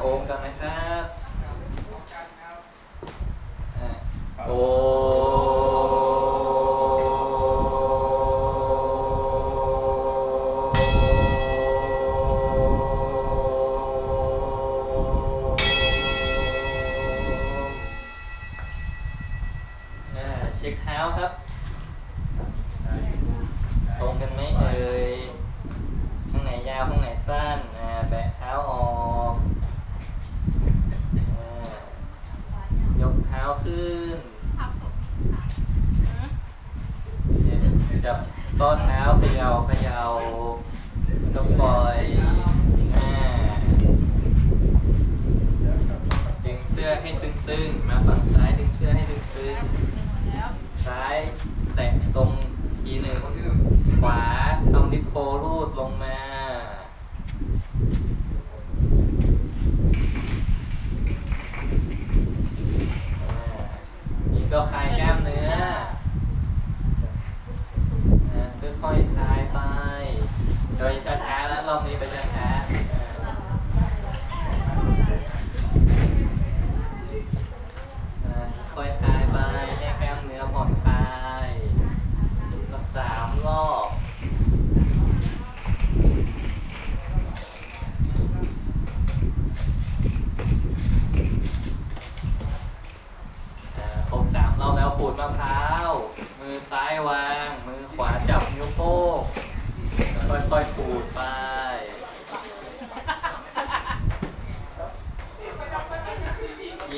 โอมกันไหมครับโอเช็คเท้าครับ ตรงกันไหมเอ่ย กับต้นแล้วเปียวพะยาวต้องปล่อยแม่ดึงเสื้อให้ตึงๆ มาฝั่งซ้ายดึงเสื้อให้ตึงๆ ซ้ายแตะตรงทีหนึ่งขวาเอานิ้โปลูดลงมา ค่อยคลายไปให้กล้ามเนื้อผ่อนคลายสักสามรอบอ่าครบสามรอบแล้วขูดมะพร้าว มือซ้ายวาง มือขวาจับนิ้วโป้งค่อยๆขูดไป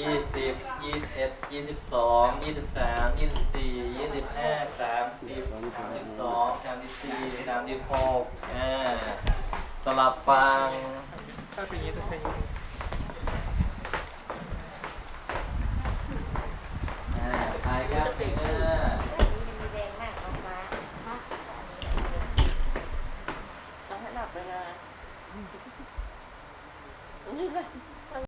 ยี่สิบยี่สิบเอ็ดยี่สิบสองยี่สิบสามยี่สิบสี่ยี่สิบห้าสามสิบสามสิบสองสามสิบสี่สามสิบหกอ่าสลับฟังถ้าเป็นอย่างนี้ต้องเป็นอย่างนี้อ่าทายยากเนื้อมีแรงมากออกมาต้องให้หลับเนี่เลย